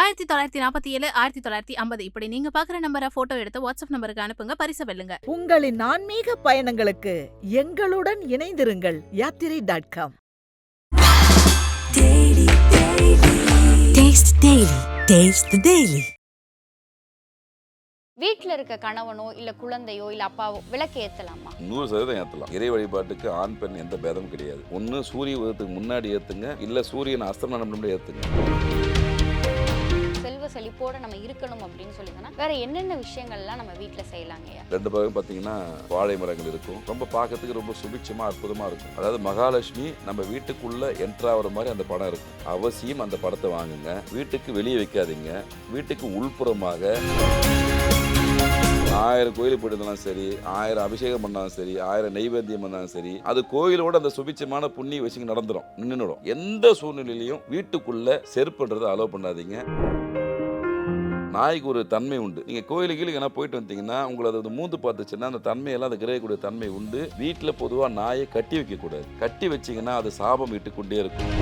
ஆயிரத்தி தொள்ளாயிரத்தி நாற்பத்தி ஏழு ஆயிரத்தி தொள்ளாயிரத்தி ஐம்பது. இப்படி நீங்க பாக்குற நம்பரை போட்டோ எடுத்து வாட்ஸ்அப் நம்பருக்கு அனுப்புங்க பரிசு வெல்லுங்க. உங்களின் ஆன்மீக பயணங்களுக்கு எங்களுடன் இணைந்திருங்கள் Yathirai dot com Taste Daily. Taste the Daily. வீட்டில் இருக்க கணவனோ இல்லை குழந்தையோ இல்லை அப்பாவோ விளக்கு ஏற்றலாமா நூறு சதவீதம் ஏற்றலாம் இறை வழிபாட்டுக்கு ஆண் பெண் எந்த பேதமும் கிடையாது. ஒன்று சூரிய உதயத்துக்கு முன்னாடி ஏற்றுங்க இல்லை சூரியன் அஸ்தமனம் முன்னாடி ஏற்றுங்க செல்வ செழிப்போட நம்ம இருக்கணும் அப்படின்னு சொல்லி வேற என்னென்ன விஷயங்கள்லாம் நம்ம வீட்டில் செய்யலாங்க ரெண்டு பக்கம் பார்த்தீங்கன்னா வாழை மரங்கள் இருக்கும். ரொம்ப பார்க்கறதுக்கு ரொம்ப சுபிட்சமாக அற்புதமாக இருக்கும். அதாவது மகாலட்சுமி நம்ம வீட்டுக்குள்ள என்ட்ரு மாதிரி அந்த படம் இருக்கும். அவசியம் அந்த படத்தை வாங்குங்க. வீட்டுக்கு வெளியே வைக்காதீங்க. வீட்டுக்கு உள்புறமாக ஆயிரம் கோயிலுக்கு போயிருந்தாலும் இருந்தாலும் சரி ஆயிரம் அபிஷேகம் பண்ணாலும் சரி ஆயிரம் நைவேத்தியம் பண்ணாலும் சரி அது கோயிலோட அந்த சுபிச்சமான புண்ணிய விஷயம் நடந்துடும் நின்றுடும் எந்த சூழ்நிலையிலையும் வீட்டுக்குள்ள செருப்புன்றதை அலோவ் பண்ணாதீங்க. நாய்க்கு ஒரு தன்மை உண்டு. நீங்க கோயிலுக்கு எங்கன்னா போயிட்டு வந்தீங்கன்னா உங்களை அது மூந்து பார்த்துச்சுன்னா அந்த தன்மையெல்லாம் அது கிரகக்கூடிய தன்மை உண்டு. வீட்டில் பொதுவாக நாயை கட்டி வைக்க கூடாது கட்டி வச்சீங்கன்னா அது சாபம் இட்டுக்கொண்டே இருக்கும்.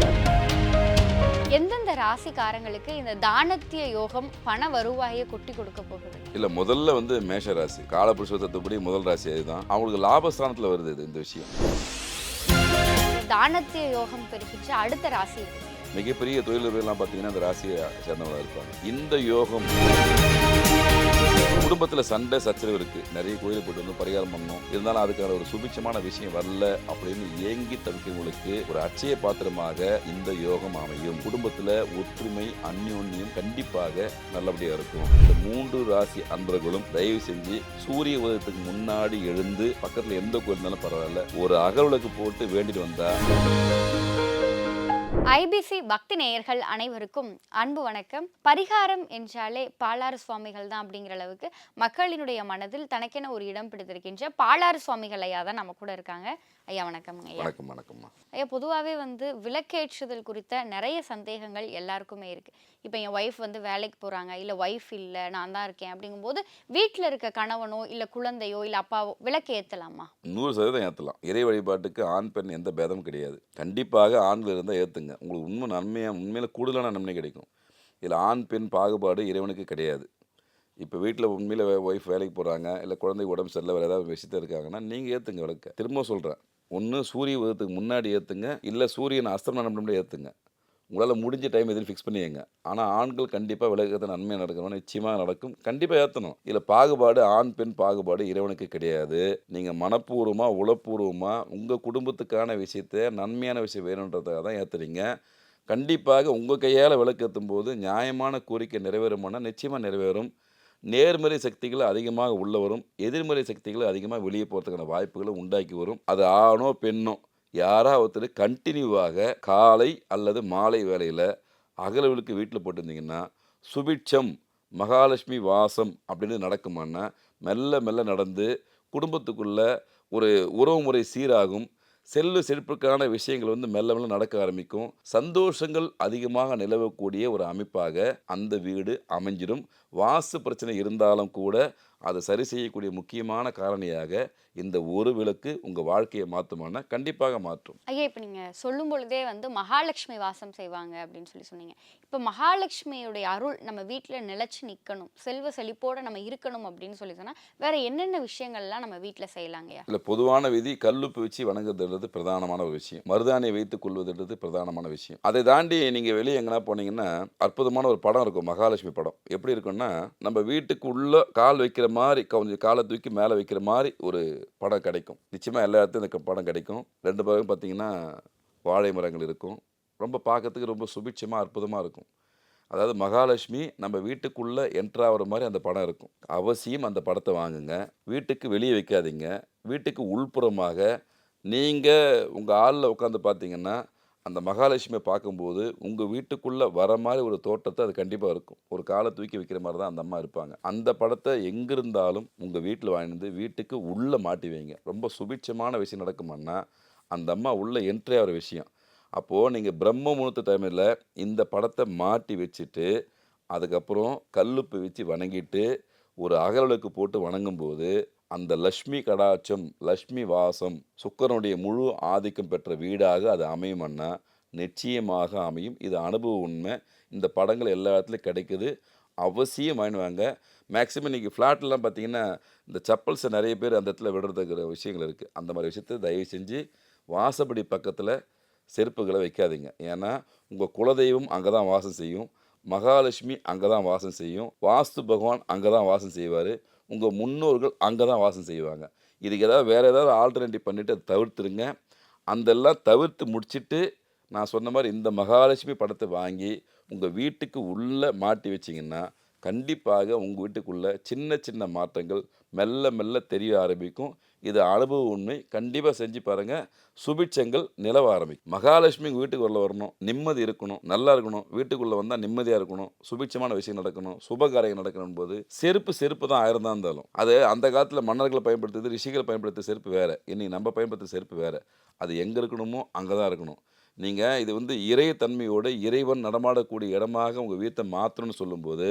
எந்தெந்த ராசிக்காரங்களுக்கு இந்த தானத்திய யோகம் பண வருவாயை கொட்டி கொடுக்க போகுது? இல்ல முதல்ல வந்து மேஷ ராசி. காலபுருஷ தத்துவப்படி முதல் ராசி அதுதான். அவங்களுக்கு லாபஸ்தானத்துல வருது இந்த விஷயம். தானத்திய யோகம் பெருகிச்சு அடுத்த ராசி. எது? மிகப்பெரிய தொழிலதிபர்கள்லாம் பார்த்தீங்கன்னா அந்த ராசியை சேர்ந்தவங்களா இருப்பாங்க. இந்த யோகம் குடும்பத்தில் சண்டை சச்சரவு இருக்குது நிறைய கோயிலுக்கு போயிட்டு வந்து பரிகாரம் பண்ணணும். இருந்தாலும் அதுக்கான ஒரு சுபிட்சமான விஷயம் வரல அப்படின்னு ஏங்கி தவிக்கிறவங்களுக்கு ஒரு அச்சய பாத்திரமாக இந்த யோகம் அமையும். குடும்பத்தில் ஒற்றுமை அந்யோன்யம் கண்டிப்பாக நல்லபடியாக இருக்கும். இந்த மூன்று ராசி அன்பர்களும் தயவு செஞ்சு சூரிய உதயத்துக்கு முன்னாடி எழுந்து பக்கத்தில் எந்த கோயில் இருந்தாலும் பரவாயில்ல ஒரு அகவலுக்கு போட்டு வேண்டிட்டு வந்தால் ஐபிசி பக்தி நேயர்கள் அனைவருக்கும் அன்பு வணக்கம். பரிகாரம் என்றாலே பாலாறு சுவாமிகள் தான் அப்படிங்கிற அளவுக்கு மக்களினுடைய மனதில் தனக்கென ஒரு இடம் பிடித்திருக்கின்ற பாலாறு சுவாமிகள் ஐயா தான் நம்ம கூட இருக்காங்க. ஐயா வணக்கம் ஐயா. வணக்கம் வணக்கம்மா. ஐயா பொதுவாகவே வந்து விளக்கேற்றுதல் குறித்த நிறைய சந்தேகங்கள் எல்லாருக்குமே இருக்கு. இப்போ என் ஒய்ஃப் வந்து வேலைக்கு போறாங்க இல்லை ஒய்ஃப் இல்லை நான் தான் இருக்கேன் அப்படிங்கும்போது வீட்டில் இருக்க கணவனோ இல்லை குழந்தையோ இல்லை அப்பாவோ விளக்கு ஏற்றலாமா நூறு சதவீதம் ஏற்றலாம் இறை வழிபாட்டுக்கு ஆண் பெண் எந்த பேதமும் கிடையாது. கண்டிப்பாக ஆண்கள் இருந்தால் ஏற்றுங்க உங்களுக்கு உண்மை நன்மையாக உண்மையில் கூடுதலான நன்மை கிடைக்கும். இதில் ஆண் பெண் பாகுபாடு இறைவனுக்கு கிடையாது. இப்போ வீட்டில் உண்மையில் ஒய்ஃப் வேலைக்கு போகிறாங்க இல்லை குழந்தை உடம்பு சரியில்லை வேறு ஏதாவது விஷயத்த இருக்காங்கன்னா நீங்கள் ஏற்றுங்க விளக்க. திரும்ப சொல்கிறேன் ஒன்று சூரிய உதயத்துக்கு முன்னாடி ஏற்றுங்க இல்லை சூரியன் அஸ்தமனம் முன்னாடி ஏற்றுங்க உங்களால் முடிஞ்ச டைம் எதுவும் ஃபிக்ஸ் பண்ணியங்க ஆனால் ஆண்கள் கண்டிப்பாக விலகத்தை நன்மை நடக்கணும் நிச்சயமாக நடக்கும். கண்டிப்பாக ஏற்றணும் இதில் பாகுபாடு ஆண் பெண் பாகுபாடு இறைவனுக்கு கிடையாது. நீங்கள் மனப்பூர்வமாக உளப்பூர்வமாக உங்கள் குடும்பத்துக்கான விஷயத்த நன்மையான விஷயம் வேணுன்றதுக்காக தான் ஏற்றுறீங்க கண்டிப்பாக உங்கள் கையால் விளக்கேற்றும் போது நியாயமான கோரிக்கை நிறைவேறுமானால் நிச்சயமாக நிறைவேறும். நேர்மறை சக்திகள் அதிகமாக உள்ள வரும் எதிர்மறை சக்திகள் அதிகமாக வெளியே போகிறதுக்கான வாய்ப்புகளை உண்டாக்கி வரும். அது ஆணோ பெண்ணோ யாராவது ஒருத்தர் கண்டினியூவாக காலை அல்லது மாலை வேளையில் அகலவிலுக்கு வீட்டில் போட்டிருந்தீங்கன்னா சுபிட்சம் மகாலட்சுமி வாசம் அப்படின்னு நடக்குமான்னா மெல்ல மெல்ல நடந்து குடும்பத்துக்குள்ள ஒரு உறவுமுறை சீராகும். செல்லு செழிப்புக்கான விஷயங்கள் வந்து மெல்ல மெல்ல நடக்க ஆரம்பிக்கும். சந்தோஷங்கள் அதிகமாக நிலவக்கூடிய ஒரு அமைப்பாக அந்த வீடு அமைஞ்சிடும். வாஸ்து பிரச்சனை இருந்தாலும் கூட அதை சரி செய்யக்கூடிய முக்கியமான காரணியாக இந்த ஒரு விளக்கு உங்கள் வாழ்க்கையை மாற்றுமானா கண்டிப்பாக மாற்றும். ஐயா இப்போ நீங்கள் சொல்லும் பொழுதே வந்து மகாலட்சுமி வாசம் செய்வாங்க அப்படின்னு சொல்லி சொன்னீங்க. இப்போ மகாலட்சுமியுடைய அருள் நம்ம வீட்டில் நிலைச்சு நிற்கணும் செல்வ செழிப்போட நம்ம இருக்கணும் அப்படின்னு சொல்லி சொன்னால் வேற என்னென்ன விஷயங்கள்லாம் நம்ம வீட்டில் செய்யலாங்கய்யா இல்லை பொதுவான விதி கல்லுப்பு வச்சு வணங்குறதுன்றது பிரதானமான ஒரு விஷயம். மருதாணியை வைத்துக் கொள்வதுன்றது பிரதானமான விஷயம். அதை தாண்டி நீங்கள் வெளியே எங்கன்னா போனீங்கன்னா அற்புதமான ஒரு படம் இருக்கும் மகாலட்சுமி படம். எப்படி இருக்குன்னா நம்ம வீட்டுக்கு உள்ளே கால் வைக்கிற மாதிரி கொஞ்சம் காலை தூக்கி மேலே வைக்கிற மாதிரி ஒரு படம் கிடைக்கும். நிச்சயமாக எல்லா இடத்துலையும் இந்த படம் கிடைக்கும். ரெண்டு பக்கம் பார்த்தீங்கன்னா வாழை மரங்கள் இருக்கும். ரொம்ப பார்க்கறதுக்கு ரொம்ப சுபிட்சமாக அற்புதமாக இருக்கும். அதாவது மகாலட்சுமி நம்ம வீட்டுக்குள்ளே என்ட்ரு ஆகிற மாதிரி அந்த படம் இருக்கும். அவசியம் அந்த படத்தை வாங்குங்க. வீட்டுக்கு வெளியே வைக்காதீங்க. வீட்டுக்கு உள்புறமாக நீங்கள் உங்கள் ஆளில் உட்காந்து பார்த்தீங்கன்னா அந்த மகாலட்சுமியை பார்க்கும்போது உங்கள் வீட்டுக்குள்ளே வர மாதிரி ஒரு தோட்டத்தை அது கண்டிப்பாக இருக்கும். ஒரு காலை தூக்கி வைக்கிற மாதிரி தான் அந்த அம்மா இருப்பாங்க. அந்த படத்தை எங்கே இருந்தாலும் உங்கள் வீட்டில் வாங்கிட்டு வீட்டுக்கு உள்ளே மாட்டி வைங்க. ரொம்ப சுபிட்சமான விஷயம் நடக்குமான்னா அந்த அம்மா உள்ளே என்ட்ரி ஆகிற விஷயம். அப்போது நீங்கள் பிரம்ம முகூர்த்த டைமில் இந்த படத்தை மாட்டி வச்சுட்டு அதுக்கப்புறம் கல்லுப்பு வச்சு வணங்கிட்டு ஒரு அகலலுக்கு போட்டு வணங்கும்போது அந்த லக்ஷ்மி கடாட்சம் லக்ஷ்மி வாசம் சுக்கரனுடைய முழு ஆதிக்கம் பெற்ற வீடாக அது அமையும்னா நிச்சயமாக அமையும். இது அனுபவ உண்மை. இந்த படங்கள் எல்லா இடத்துலையும் கிடைக்குது. அவசியம் வாங்கிடுவாங்க மேக்ஸிமம் இன்றைக்கி ஃப்ளாட்லாம் பார்த்தீங்கன்னா இந்த சப்பல்ஸை நிறைய பேர் அந்த இடத்துல விடுறதுக்கிற விஷயங்கள் இருக்குது அந்த மாதிரி விஷயத்தை தயவு செஞ்சு வாசப்படி பக்கத்தில் செருப்புகளை வைக்காதீங்க. ஏன்னா உங்கள் குலதெய்வம் அங்கே தான் வாசம் செய்யும். மகாலட்சுமி அங்கே தான் வாசம் செய்யும். வாஸ்து பகவான் அங்கே தான் வாசம் செய்வார். உங்கள் முன்னோர்கள் அங்கே தான் வாசம் செய்வாங்க. இதுக்கு ஏதாவது வேறு ஏதாவது ஆல்டர்னேட்டிவ் பண்ணிவிட்டு அதை தவிர்த்துருங்க. அதெல்லாம் தவிர்த்து முடிச்சுட்டு நான் சொன்ன மாதிரி இந்த மகாலட்சுமி படத்தை வாங்கி உங்கள் வீட்டுக்கு உள்ளே மாட்டி வச்சிங்கன்னா கண்டிப்பாக உங்கள் வீட்டுக்குள்ளே சின்ன சின்ன மாற்றங்கள் மெல்ல மெல்ல தெரிய ஆரம்பிக்கும். இது அனுபவ உண்மை. கண்டிப்பாக செஞ்சு பாருங்கள் சுபிட்சங்கள் நிலவ ஆரம்பிக்கும். மகாலட்சுமி வீட்டுக்குள்ளே வரணும். நிம்மதி இருக்கணும். நல்லா இருக்கணும். வீட்டுக்குள்ளே வந்தால் நிம்மதியாக இருக்கணும். சுபிட்சமான விஷயம் நடக்கணும். சுபகாரியம் நடக்கணும் போது செருப்பு செருப்பு தான் ஆயிரம் தான் இருந்தாலும். அது அந்த காலத்தில் மன்னர்களை பயன்படுத்துறது ரிஷிகள் பயன்படுத்த செருப்பு வேறு. இன்றைக்கி நம்ம பயன்படுத்த செருப்பு வேறு. அது எங்கே இருக்கணுமோ அங்கே தான் இருக்கணும். நீங்கள் இது வந்து இறைத்தன்மையோடு இறைவன் நடமாடக்கூடிய இடமாக உங்கள் வீட்டை மாற்றணும்னு சொல்லும்போது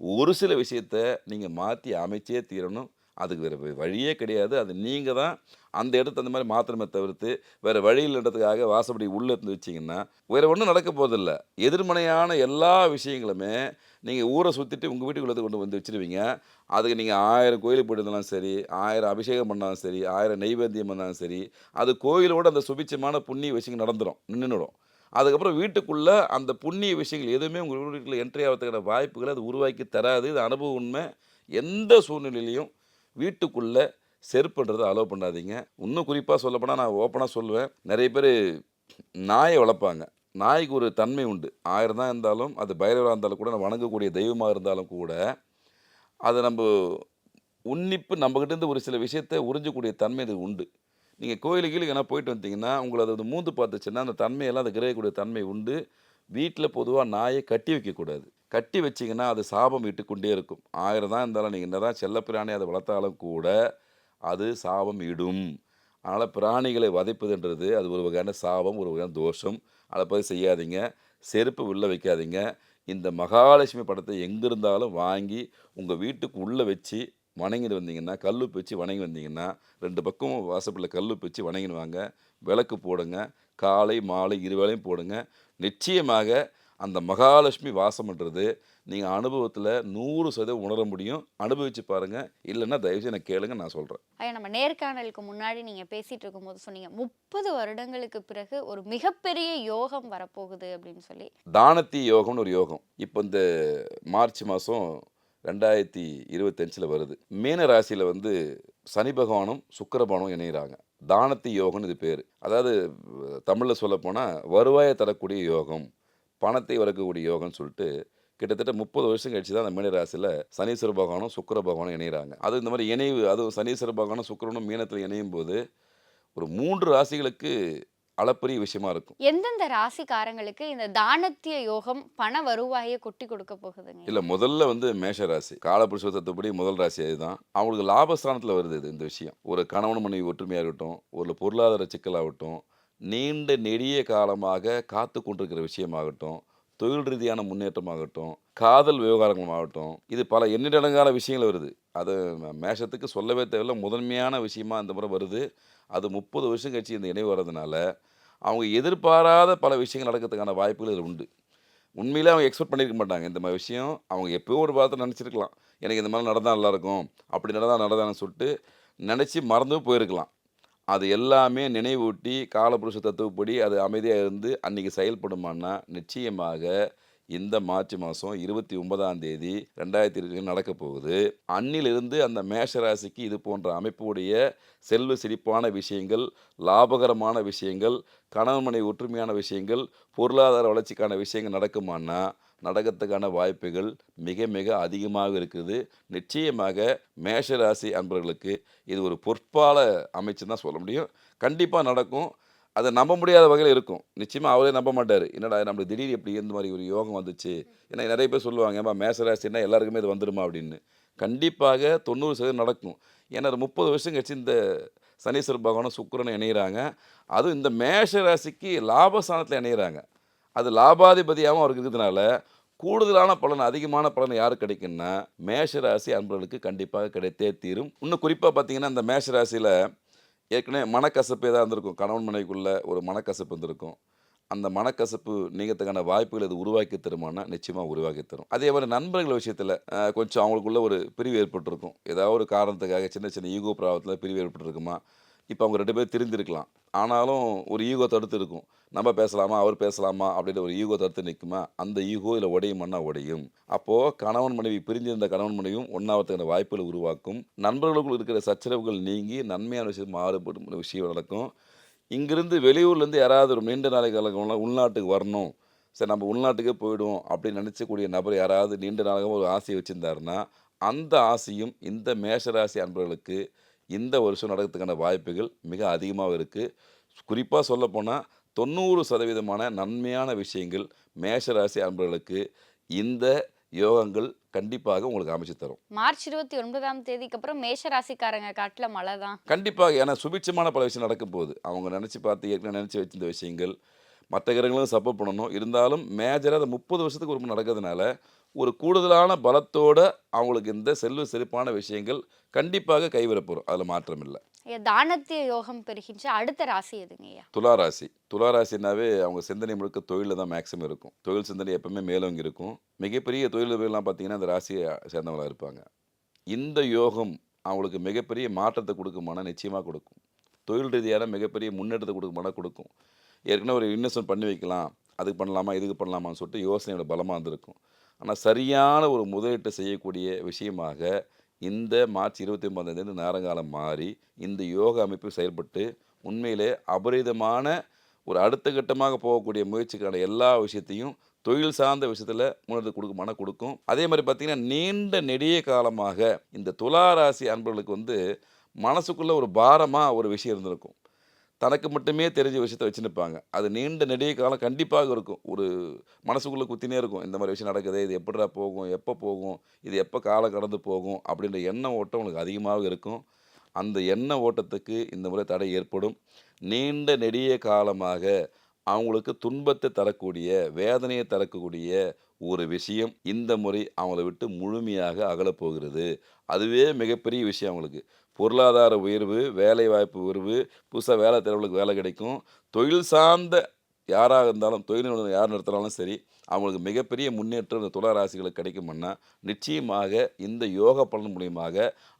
ஒரு சில விஷயத்த நீங்கள் மாற்றி அமைச்சே தீரணும். அதுக்கு வேறு வழியே கிடையாது. அது நீங்கள் தான் அந்த இடத்த அந்த மாதிரி மாத்திரமே தவிர்த்து வேறு வழியில் இடத்துக்காக வாசப்படி உள்ளே இருந்து வச்சிங்கன்னா வேறு ஒன்றும் நடக்க போதில்ல எதிர்மனையான எல்லா விஷயங்களுமே நீங்கள் ஊரை சுற்றிட்டு உங்கள் வீட்டுக்குள்ளே கொண்டு வந்து வச்சிருவீங்க. அதுக்கு நீங்கள் ஆயிரம் கோயிலுக்கு போயிருந்தாலும் சரி ஆயிரம் அபிஷேகம் பண்ணாலும் சரி ஆயிரம் நெய்வேத்தியம் பண்ணாலும் சரி அது கோயிலோட அந்த சுபிச்சமான புண்ணிய விஷயங்கள் நடந்துடும் நின்றுடும் அதுக்கப்புறம் வீட்டுக்குள்ளே அந்த புண்ணிய விஷயங்கள் எதுவுமே உங்கள் வீட்டுக்குள்ளே என்ட்ரி ஆகிறதுக்கான வாய்ப்புகளை அது உருவாக்கி தராது. இது அனுபவ உண்மை. எந்த சூழ்நிலையிலையும் வீட்டுக்குள்ளே செருப்புன்றதை அலோவ் பண்ணாதீங்க. இன்னும் குறிப்பாக சொல்லப்போனால் நான் ஓப்பனாக சொல்லுவேன். நிறைய பேர் நாயை வளர்ப்பாங்க. நாய்க்கு ஒரு தன்மை உண்டு. ஆயிரம் தான் இருந்தாலும் அது பைரவராக இருந்தாலும் கூட நம்ம வணங்கக்கூடிய தெய்வமாக இருந்தாலும் கூட அதை நம்ம உன்னிப்பு நம்மக்கிட்டேருந்து ஒரு சில விஷயத்தை உறிஞ்சக்கூடிய தன்மை இது உண்டு. நீங்கள் கோயிலுக்கு கீழே எங்கன்னா போயிட்டு வந்தீங்கன்னா உங்களை அது வந்து மூந்து பார்த்துச்சுன்னா அந்த தன்மையெல்லாம் அதை கிரகக்கூடிய தன்மை உண்டு. வீட்டில் பொதுவாக நாயை கட்டி வைக்கக்கூடாது. கட்டி வச்சிங்கன்னா அது சாபம் இட்டுக்கொண்டே இருக்கும். ஆயிரம் தான் இருந்தாலும் நீங்கள் என்ன தான் செல்லப்பிராணி அதை வளர்த்தாலும் கூட அது சாபம் இடும். அதனால் பிராணிகளை வதைப்பதுன்றது அது ஒரு வகையான சாபம் ஒரு வகையான தோஷம். அதை பதிவு செய்யாதீங்க. செருப்பு உள்ளே வைக்காதீங்க. இந்த மகாலட்சுமி படத்தை எங்கே இருந்தாலும் வாங்கி உங்கள் வீட்டுக்கு உள்ளே வச்சு வணங்கிட்டு வந்தீங்கன்னா கல்லுப்பு வச்சு வணங்கி வந்தீங்கன்னா ரெண்டு பக்கமும் வாசப்பில் கல்லுப்பு வச்சு வணங்கின்னு வாங்க விளக்கு போடுங்க. காலை மாலை இருவேளையும் போடுங்க. நிச்சயமாக அந்த மகாலட்சுமி வாசம்ன்றது நீங்கள் அனுபவத்தில் நூறு சதவீதம் உணர முடியும். அனுபவித்து பாருங்கள் இல்லைன்னா தயவுசெய்து எனக்கு கேளுங்க நான் சொல்கிறேன் ஐயா நம்ம நேர்காணலுக்கு முன்னாடி நீங்க பேசிட்டு இருக்கும்போது சொன்னீங்க முப்பது வருடங்களுக்கு பிறகு ஒரு மிகப்பெரிய யோகம் வரப்போகுது அப்படின்னு சொல்லி. தானத்தி யோகம்னு ஒரு யோகம். இப்போ இந்த மார்ச் மாதம் ரெண்டாயிரத்தி இருபத்தஞ்சில் வருது. மீன ராசியில் வந்து சனி பகவானும் சுக்கிர பகவானும் இணைகிறாங்க தானத்தி யோகம்னு இது பேர். அதாவது தமிழில் சொல்லப்போனால் வருவாயை தரக்கூடிய யோகம் பணத்தை வளர்க்கக்கூடிய யோகம்னு சொல்லிட்டு கிட்டத்தட்ட முப்பது வருஷம் கழிச்சு தான் அந்த மீன ராசியில் சனீஸ்வர பகவானும் சுக்கிர பகவானும் இணைகிறாங்க அது இந்த மாதிரி இணைவு அதுவும் சனீஸ்வர பகவானும் சுக்கிரனும் மீனத்தில் இணையும் போது ஒரு மூன்று ராசிகளுக்கு அளப்பரிய விஷயமா இருக்கும். எந்தெந்த ராசிக்காரங்களுக்கு இந்த தானத்திய யோகம் பண வருவாயை கொட்டி கொடுக்க போகுதுங்க? இல்லை முதல்ல வந்து மேஷ ராசி. காலபுருஷ தத்துவப்படி முதல் ராசி அதுதான். அவங்களுக்கு லாபஸ்தானத்தில் வருது இது இந்த விஷயம். ஒரு கணவன் மனைவி ஒற்றுமையாக இருக்கட்டும் ஒரு பொருளாதார சிக்கலாகட்டும் நீண்ட நெடிய காலமாக காத்து கொண்டிருக்கிற விஷயமாகட்டும் தொழில் ரீதியான முன்னேற்றமாகட்டும் காதல் விவகாரங்களாகட்டும் இது பல எண்ணிடங்கான விஷயங்கள் வருது. அது மேஷத்துக்கு சொல்லவே தேவையில்ல. முதன்மையான விஷயமா இந்த முறை வருது. அது முப்பது வருஷம் கழிச்சு இந்த இணைவு வர்றதுனால அவங்க எதிர்பாராத பல விஷயங்கள் நடக்கிறதுக்கான வாய்ப்புகள் இதில் உண்டு. உண்மையிலே அவங்க எக்ஸ்பெக்ட் பண்ணியிருக்க மாட்டாங்க. இந்த மாதிரி விஷயம் அவங்க எப்போயோ ஒரு பார்த்து நினச்சிருக்கலாம். எனக்கு இந்த மாதிரி நடந்தால் நல்லாயிருக்கும். அப்படி நடந்தால் நடந்தான்னு சொல்லிட்டு நினச்சி மறந்து போயிருக்கலாம். அது எல்லாமே நினைவூட்டி காலபுருஷ தத்துவப்படி அது அமைதியாக இருந்து அன்றைக்கி செயல்படுமான்னா நிச்சயமாக இந்த மார்ச் மாதம் இருபத்தி ஒன்பதாம் தேதி ரெண்டாயிரத்தி இருபது நடக்க போகுது. அன்னிலிருந்து அந்த மேஷராசிக்கு இது போன்ற அமைப்புடைய செல்வ செழிப்பான விஷயங்கள் லாபகரமான விஷயங்கள் கணவன்மனை ஒற்றுமையான விஷயங்கள் பொருளாதார வளர்ச்சிக்கான விஷயங்கள் நடக்குமானா நடக்கத்துக்கான வாய்ப்புகள் மிக மிக அதிகமாக இருக்குது. நிச்சயமாக மேஷராசி அன்பர்களுக்கு இது ஒரு பொற்பால அமைச்சு தான் சொல்ல முடியும். கண்டிப்பாக நடக்கும். அதை நம்ப முடியாத வகையில் இருக்கும். நிச்சயமாக அவரே நம்ப மாட்டார். என்னடா நம்மளுக்கு திடீர் எப்படி இந்த மாதிரி ஒரு யோகம் வந்துச்சு. ஏன்னா நிறைய பேர் சொல்லுவாங்க ஏமா மேசராசின்னா எல்லாருக்குமே இது வந்துடுமா அப்படின்னு. கண்டிப்பாக தொண்ணூறு சதவீதம் நடக்கும். ஏன்னா ஒரு முப்பது வருஷம் கழிச்சு இந்த சனீஸ்வர பகவானும் சுக்கரனும் இணைகிறாங்க அதுவும் இந்த மேஷ ராசிக்கு லாபஸ்தானத்தில் இணைகிறாங்க அது லாபாதிபதியாகவும் அவருக்கு இருக்கிறதுனால கூடுதலான பலன் அதிகமான பலன் யாருக்கு கிடைக்குன்னா மேஷராசி அன்பர்களுக்கு கண்டிப்பாக கிடைத்தே தீரும். இன்னும் குறிப்பாக பார்த்தீங்கன்னா இந்த மேஷராசியில் ஏற்கனவே மனக்கசப்பு ஏதாவது இருந்திருக்கும். கணவன் மனைவிக்குள்ளே ஒரு மனக்கசப்பு இருந்திருக்கும். அந்த மனக்கசப்பு நீங்கிறதுக்கான வாய்ப்புகள் இது உருவாக்கி தருமானா நிச்சயமாக உருவாக்கி தரும். அதே மாதிரி நண்பர்கள் விஷயத்தில் கொஞ்சம் அவங்களுக்குள்ள ஒரு பிரிவு ஏற்பட்டிருக்கும். ஏதாவது ஒரு காரணத்துக்காக சின்ன சின்ன ஈகோ பிராபத்தில் பிரிவு ஏற்பட்டிருக்குமா? இப்போ அவங்க ரெண்டு பேரும் தெரிஞ்சிருக்கலாம் ஆனாலும் ஒரு ஈகோ தடுத்து இருக்கும். நம்ம பேசலாமா அவர் பேசலாமா அப்படின்ற ஒரு ஈகோ தடுத்து நிற்குமா? அந்த ஈகோ இல்லை உடையுமன்னா உடையும். அப்போது கணவன் மனைவி பிரிஞ்சிருந்த கணவன் மனைவியும் ஒன்றாவதுக்கான வாய்ப்புகளை உருவாக்கும். நண்பர்களுக்குள் இருக்கிற சச்சரவுகள் நீங்கி நன்மையான விஷயம் மாறுபடும் விஷயம் நடக்கும். இங்கிருந்து வெளியூர்லேருந்து யாராவது ஒரு நீண்ட நாளை உள்நாட்டுக்கு வரணும். சரி நம்ம உள்நாட்டுக்கே போயிடுவோம் அப்படின்னு நினச்சக்கூடிய நபர் யாராவது நீண்ட நாளாக ஒரு ஆசையை வச்சுருந்தாருன்னா அந்த ஆசையும் இந்த மேஷராசி அன்பர்களுக்கு இந்த வருஷம் நடக்கிறதுக்கான வாய்ப்புகள் மிக அதிகமாக இருக்குது குறிப்பாக சொல்லப்போனால் தொண்ணூறு சதவீதமான நன்மையான விஷயங்கள் மேஷராசி அன்பர்களுக்கு இந்த யோகங்கள் கண்டிப்பாக உங்களுக்கு அமைச்சு தரும். மார்ச் இருபத்தி ஒன்பதாம் தேதிக்கு அப்புறம் மேஷ ராசிக்காரங்க காட்டுல மழை தான். கண்டிப்பாக ஏன்னா சுபிட்சமான பல விஷயம் நடக்க போகுது. அவங்க நினச்சி பார்த்து ஏற்கனவே நினச்சி வச்சிருந்த விஷயங்கள் மற்ற கிரகங்களும் சப்போர்ட் பண்ணணும். இருந்தாலும் மேஜராக அது முப்பது வருஷத்துக்கு ஒரு நடக்கிறதுனால ஒரு கூடுதலான பலத்தோட அவங்களுக்கு இந்த செல்வ செழிப்பான விஷயங்கள் கண்டிப்பாக கைவிடப்போகிறோம் அதில் மாற்றம் இல்லை ஐயா, தானத்திய யோகம் பெறுகின்ற அடுத்த ராசி எதுங்கய்யா துளாராசி துளாராசினாவே அவங்க சிந்தனை முழுக்க தொழிலில் தான் மேக்ஸிமம் இருக்கும். தொழில் சிந்தனை எப்பவுமே மேலோங்கி இருக்கும். மிகப்பெரிய தொழிலதிபர்கள்லாம் பார்த்தீங்கன்னா அந்த ராசியை சேர்ந்தவங்களாக இருப்பாங்க. இந்த யோகம் அவங்களுக்கு மிகப்பெரிய மாற்றத்தை கொடுக்குமானா நிச்சயமாக கொடுக்கும். தொழில் ரீதியான மிகப்பெரிய முன்னேற்றத்தை கொடுக்குமானா கொடுக்கும். ஏற்கனவே ஒரு இன்வெஸ்ட்மெண்ட் பண்ணி வைக்கலாம். அதுக்கு பண்ணலாமா இதுக்கு பண்ணலாமான்னு சொல்லிட்டு யோசனையோட பலமாக இருந்திருக்கும். ஆனால் சரியான ஒரு முதலீட்டை செய்யக்கூடிய விஷயமாக இந்த மார்ச் இருபத்தி ஒன்பதாம் நேரங்காலம் மாறி இந்த யோக அமைப்பு செயல்பட்டு உண்மையிலே அபரிதமான ஒரு அடுத்த கட்டமாக போகக்கூடிய முயற்சிக்கான எல்லா விஷயத்தையும் தொழில் சார்ந்த விஷயத்தில் முன்னெடுத்து கொடுக்குமானா கொடுக்கும். அதே மாதிரி பார்த்திங்கன்னா நீண்ட நெடிய காலமாக இந்த துலா ராசி அன்பர்களுக்கு வந்து மனசுக்குள்ளே ஒரு பாரமாக ஒரு விஷயம் இருந்திருக்கும். தனக்கு மட்டுமே தெரிஞ்ச விஷயத்தை வச்சுருப்பாங்க அது நீண்ட நெடிய காலம் கண்டிப்பாக இருக்கும். ஒரு மனசுக்குள்ளே குத்தினே இருக்கும். இந்த மாதிரி விஷயம் நடக்குது இது எப்படிடா போகும் எப்போ போகும் இது எப்போ காலம் கடந்து போகும் அப்படின்ற எண்ண ஓட்டம் உங்களுக்கு அதிகமாக இருக்கும். அந்த எண்ண ஓட்டத்துக்கு இந்த முறை தடை ஏற்படும். நீண்ட நெடிய காலமாக அவங்களுக்கு துன்பத்தை தரக்கூடிய வேதனையை தரக்கூடிய ஒரு விஷயம் இந்த முறை அவங்கள விட்டு முழுமையாக அகலப் போகிறது. அதுவே மிகப்பெரிய விஷயம் அவங்களுக்கு. பொருளாதார உயர்வு வேலை வாய்ப்பு உயர்வு புதுசாக வேலை தேர்வுகளுக்கு வேலை கிடைக்கும். தொழில் சார்ந்த யாராக இருந்தாலும் தொழில் நிறுவனம் யார் நடத்தினாலும் சரி அவங்களுக்கு மிகப்பெரிய முன்னேற்றம் இந்த துலா ராசிகளுக்கு கிடைக்கும்னா நிச்சயமாக இந்த யோக பலன் மூலியமாக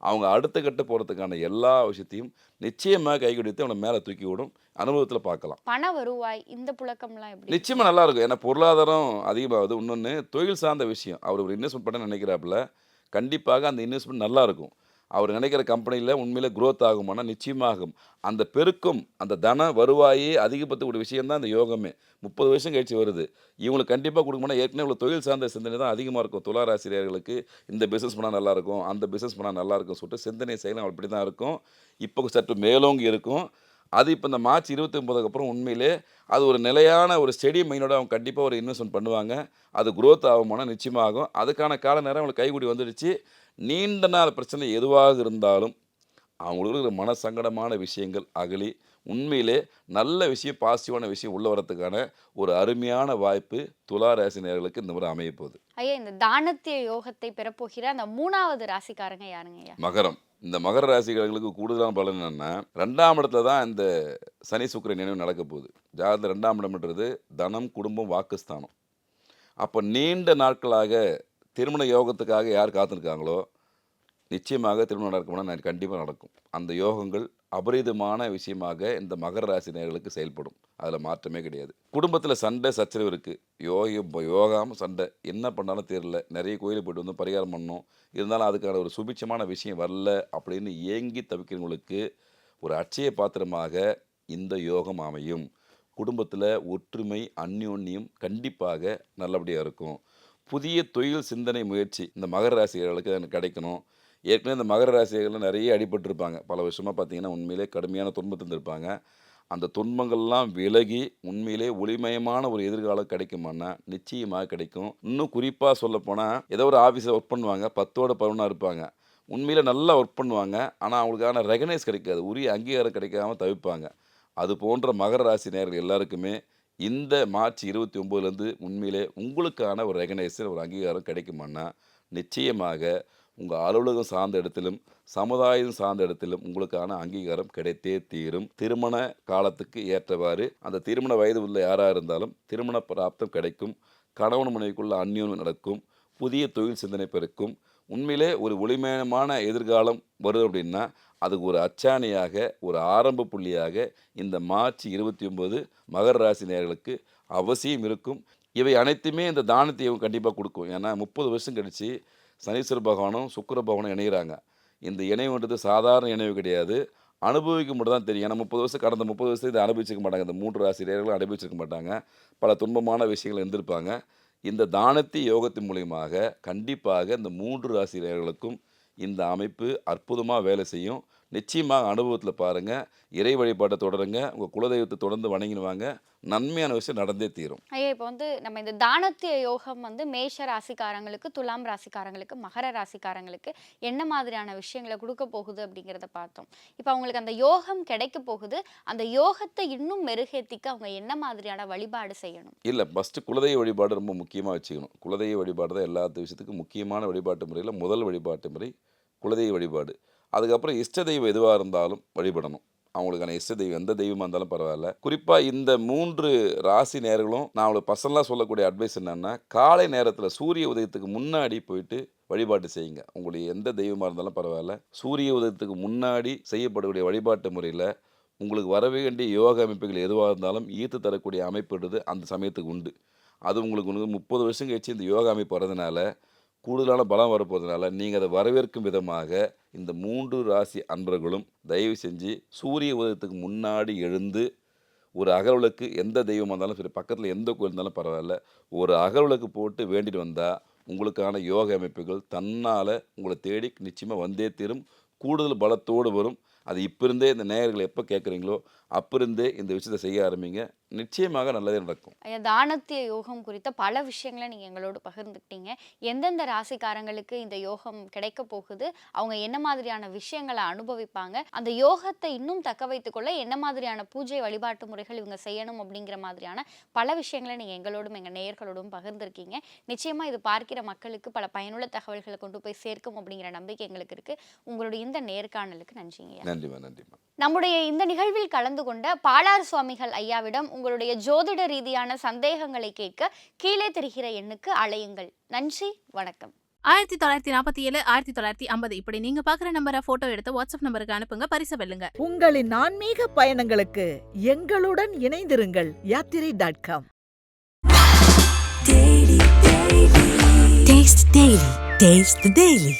அவங்க அடுத்த கட்ட போகிறதுக்கான எல்லா விஷயத்தையும் நிச்சயமாக கைகொடுத்து அவனை மேலே தூக்கி விடும் அனுபவத்தில் பார்க்கலாம். பண வருவாய் இந்த புழக்கம்லாம் எப்படி நிச்சயமாக நல்லா இருக்கும். ஏன்னா பொருளாதாரம் அதிகமாகுது. இன்னொன்று தொழில் சார்ந்த விஷயம். அவர் ஒரு இன்வெஸ்ட்மெண்ட் பண்ண நினைக்கிறாப்புல கண்டிப்பாக அந்த இன்வெஸ்ட்மெண்ட் நல்லா இருக்கும். அவர் நினைக்கிற கம்பெனியில் உண்மையிலே குரோத் ஆகுமானா நிச்சயமாகும். அந்த பெருக்கும் அந்த தன வருவாயே அதிகப்படுத்தக்கூடிய விஷயந்தான் அந்த யோகமே. முப்பது வருஷம் கழிச்சு வருது. இவங்களுக்கு கண்டிப்பாக கொடுக்கணும்னா ஏற்கனவே இவ்வளோ தொழில் சார்ந்த சிந்தனை தான் அதிகமாக இருக்கும். துளாராசிரியர்களுக்கு இந்த பிஸ்னஸ் பண்ணால் நல்லாயிருக்கும் அந்த பிஸ்னஸ் பண்ணால் நல்லாயிருக்கும் சொல்லிட்டு சிந்தனை செயலும் அப்படி தான் இருக்கும். இப்போ சற்று மேலோங்கி இருக்கும். அது இப்போ இந்த மார்ச் இருபத்தி ஒன்பதுக்கு அப்புறம் உண்மையிலே அது ஒரு நிலையான ஒரு ஸ்டெடி மைனோட அவங்க கண்டிப்பாக ஒரு இன்வெஸ்ட்மெண்ட் பண்ணுவாங்க. அது குரோத் ஆகுமானால் நிச்சயமாகும். அதுக்கான கால நேரம் அவங்களுக்கு கைகூடி வந்துடுச்சு. நீண்ட நாள் பிரச்சனை எதுவாக இருந்தாலும் அவங்களுக்கு இருக்கிற மன சங்கடமான விஷயங்கள் அகலி உண்மையிலே நல்ல விஷயம் பாசிட்டிவான விஷயம் உள்ள வரத்துக்கான ஒரு அருமையான வாய்ப்பு துலா ராசி நேயர்களுக்கு இந்த முறை அமைய போகுது. ஐயா இந்த தானத்திய யோகத்தை பெறப்போகிற அந்த மூணாவது ராசிக்காரங்க யாருங்க ஐயா? மகரம். இந்த மகர ராசிகளுக்கு கூடுதலான பலன் என்னன்னா ரெண்டாம் இடத்துல தான் இந்த சனி சுக்கிரன் நினைவு நடக்க போகுது. ஜாதகத்தில் ரெண்டாம் இடம்ன்றது தனம் குடும்பம் வாக்குஸ்தானம். அப்போ நீண்ட நாட்களாக திருமண யோகத்துக்காக யார் காத்திருக்காங்களோ நிச்சயமாக திருமணம் நடக்கும்னா கண்டிப்பாக நடக்கும். அந்த யோகங்கள் அபரிதமான விஷயமாக இந்த மகர ராசி நேர்களுக்கு செயல்படும். அதில் மாற்றமே கிடையாது. குடும்பத்தில் சண்டை சச்சரவு இருக்குது யோக யோகாம சண்டை. என்ன பண்ணாலும் தெரியல. நிறைய கோயிலுக்கு போய்ட்டு வந்து பரிகாரம் பண்ணோம் இருந்தாலும் அதுக்கான ஒரு சுபிட்சமான விஷயம் வரல அப்படின்னு ஏங்கி தவிக்கிறவங்களுக்கு ஒரு அட்சய பாத்திரமாக இந்த யோகம் அமையும். குடும்பத்தில் ஒற்றுமை அந்யோன்யம் கண்டிப்பாக நல்லபடியாக இருக்கும். புதிய தொழில் சிந்தனை முயற்சி. இந்த மகர ராசிகளுக்கு எனக்கு கிடைக்கணும். ஏற்கனவே இந்த மகர ராசிகள்லாம் நிறைய அடிபட்டிருப்பாங்க. பல வருஷமாக பார்த்தீங்கன்னா உண்மையிலே கடுமையான துன்பத்தில் இருந்திருப்பாங்க அந்த துன்பங்கள்லாம் விலகி உண்மையிலே ஒளிமயமான ஒரு எதிர்காலம் கிடைக்குமானா நிச்சயமாக கிடைக்கும். இன்னும் குறிப்பாக சொல்லப்போனால் ஏதோ ஒரு ஆஃபீஸில் ஒர்க் பண்ணுவாங்க. பத்தோட பதினொன்றா இருப்பாங்க. உண்மையில் நல்லா ஒர்க் பண்ணுவாங்க. ஆனால் அவங்களுக்கான ரெகனைஸ் கிடைக்காது. உரிய அங்கீகாரம் கிடைக்காம தவிப்பாங்க. அது போன்ற மகர ராசி நேர்கள் எல்லாருக்குமே இந்த மார்ச் இருபத்தி ஒம்போதுலேருந்து உண்மையிலே உங்களுக்கான ஒரு ரெகனைசேஷன் ஒரு அங்கீகாரம் கிடைக்குமானா நிச்சயமாக உங்கள் அலுவலகம் சார்ந்த இடத்திலும் சமுதாயம் சார்ந்த இடத்திலும் உங்களுக்கான அங்கீகாரம் கிடைத்தே தீரும். திருமண காலத்துக்கு ஏற்றவாறு அந்த திருமண வயது உள்ள யாராக இருந்தாலும் திருமண பிராப்தம் கிடைக்கும். கணவன் மனைவிக்குள்ள அந்யோன்யம் நடக்கும். புதிய தொழில் சிந்தனை பெருக்கும். உண்மையிலே ஒரு ஒளிமயமான எதிர்காலம் வருது அப்படின்னா அதுக்கு ஒரு அச்சாணியாக ஒரு ஆரம்ப புள்ளியாக இந்த மார்ச் இருபத்தி ஒம்பது மகர ராசி நேர்களுக்கு அவசியம் இருக்கும். இவை அனைத்துமே இந்த தானத்தை இவங்க கண்டிப்பாக கொடுக்கும். ஏன்னா முப்பது வருஷம் கழித்து சனீஸ்வர பகவானும் சுக்கிர பகவானும் இணைகிறாங்க. இந்த இணைவுன்றது சாதாரண இணைவு கிடையாது. அனுபவிக்க மட்டும் தான் தெரியும். ஏன்னா முப்பது வருஷம் கடந்த முப்பது வருஷம் இதை அனுபவிச்சிருக்க மாட்டாங்க. இந்த மூன்று ஆசிரியர்களும் அனுபவிச்சிருக்க மாட்டாங்க. பல துன்பமான விஷயங்கள் இருந்திருப்பாங்க. இந்த தானத்தி யோகத்தின் மூலியமாக கண்டிப்பாக இந்த மூன்று ஆசிரியர்களுக்கும் இந்த அமைப்பு அற்புதமாக வேலை செய்யும். நிச்சயமாக அனுபவத்தில் பாருங்கள் இறை வழிபாட்டை தொடருங்க. உங்கள் குலதெய்வத்தை தொடர்ந்து வணங்கிடுவாங்க. நன்மையான விஷயம் நடந்தே தீரும். ஐயா இப்போ வந்து நம்ம இந்த தானத்திய யோகம் வந்து மேஷ ராசிக்காரங்களுக்கு துலாம் ராசிக்காரங்களுக்கு மகர ராசிக்காரங்களுக்கு என்ன மாதிரியான விஷயங்களை கொடுக்க போகுது அப்படிங்கிறத பார்த்தோம். இப்போ அவங்களுக்கு அந்த யோகம் கிடைக்க போகுது. அந்த யோகத்தை இன்னும் மெருகேத்திக்க அவங்க என்ன மாதிரியான வழிபாடு செய்யணும்? இல்லை ஃபஸ்ட்டு குலதெய்வ வழிபாடு ரொம்ப முக்கியமாக வச்சுக்கணும். குலதெய்வ வழிபாடு தான் எல்லா விஷயத்துக்கும் முக்கியமான வழிபாட்டு முறையில் முதல் வழிபாட்டு முறை குலதெய்வ வழிபாடு. அதுக்கப்புறம் இஷ்ட தெய்வம் எதுவாக இருந்தாலும் வழிபடணும். அவங்களுக்கான இஷ்ட தெய்வம் எந்த தெய்வமாக இருந்தாலும் பரவாயில்ல. குறிப்பாக இந்த மூன்று ராசி நேர்களும் நான் அவங்களுக்கு பர்சனலாக சொல்லக்கூடிய அட்வைஸ் என்னென்னா காலை நேரத்தில் சூரிய உதயத்துக்கு முன்னாடி போயிட்டு வழிபாட்டு செய்யுங்க. உங்களுடைய எந்த தெய்வமாக இருந்தாலும் பரவாயில்ல. சூரிய உதயத்துக்கு முன்னாடி செய்யப்படக்கூடிய வழிபாட்டு முறையில் உங்களுக்கு வர வேண்டிய யோக அமைப்புகள் எதுவாக இருந்தாலும் ஈர்த்து தரக்கூடிய அமைப்புன்றது அந்த சமயத்துக்கு உண்டு. அது உங்களுக்கு உங்களுக்கு முப்பது வருஷம் கழிச்சு இந்த யோகா அமைப்பு வரதுனால கூடுதலான பலம் வரப்போகிறதுனால நீங்கள் அதை வரவேற்கும் விதமாக இந்த மூன்று ராசி அன்பர்களும் தயவு செஞ்சு சூரிய உதயத்துக்கு முன்னாடி எழுந்து ஒரு அகல்விளக்கு எந்த தெய்வமாக இருந்தாலும் சரி பக்கத்தில் எந்த கோயில் இருந்தாலும் பரவாயில்ல ஒரு அகல்விளக்கு போட்டு வேண்டிட்டு வந்தால் உங்களுக்கான யோக அமைப்புகள் தன்னால் உங்களை தேடி நிச்சயமாக வந்தே தீரும். கூடுதல் பலத்தோடு வரும். அது இப்போ இருந்தே இந்த நேயர்கள் எப்போ கேட்குறீங்களோ அப்போ இருந்தே இந்த விஷயத்தை செய்ய ஆரம்பிங்க. நிச்சயமாக நல்லதே நடக்கும். தானத்திய யோகம் குறித்த பல விஷயங்களை நீங்கள் எங்களோடு பகிர்ந்துக்கிட்டீங்க. எந்தெந்த ராசிக்காரங்களுக்கு இந்த யோகம் கிடைக்க போகுது? அவங்க என்ன மாதிரியான விஷயங்களை அனுபவிப்பாங்க? அந்த யோகத்தை இன்னும் தக்க வைத்துக்கொள்ள என்ன மாதிரியான பூஜை வழிபாட்டு முறைகள் இவங்க செய்யணும் அப்படிங்கிற மாதிரியான பல விஷயங்களை நீங்கள் எங்களோடும் எங்கள் நேயர்களோடும் பகிர்ந்திருக்கீங்க. நிச்சயமாக இது பார்க்கிற மக்களுக்கு பல பயனுள்ள தகவல்களை கொண்டு போய் சேர்க்கும் அப்படிங்கிற நம்பிக்கை எங்களுக்கு இருக்குது உங்களுடைய இந்த நேர்காணலுக்கு நன்றிங்க ஐயா. நன்றிம்மா நன்றிம்மா. நம்முடைய இந்த நிகழ்வில் கலந்து கொண்ட பாலார் சுவாமிகள் ஐயாவிடம் உங்களுடைய ஜோதிட ரீதியான சந்தேகங்களை கேட்க கீழே தெரிகிற எண்ணுக்கு அழையுங்கள். நன்றி வணக்கம். ஆயிரத்தி தொள்ளாயிரத்தி நாற்பத்தி ஏழு ஆயிரத்தி தொள்ளாயிரத்தி ஐம்பது. இப்படி நீங்க பாக்குற நம்பரை போட்டோ எடுத்து வாட்ஸ்அப் நம்பருக்கு அனுப்புங்க பரிசு வெல்லுங்க. உங்களின் ஆன்மீக பயணங்களுக்கு எங்களுடன் இணைந்திருங்கள் Yathirai dot com Taste Daily. Taste the Daily.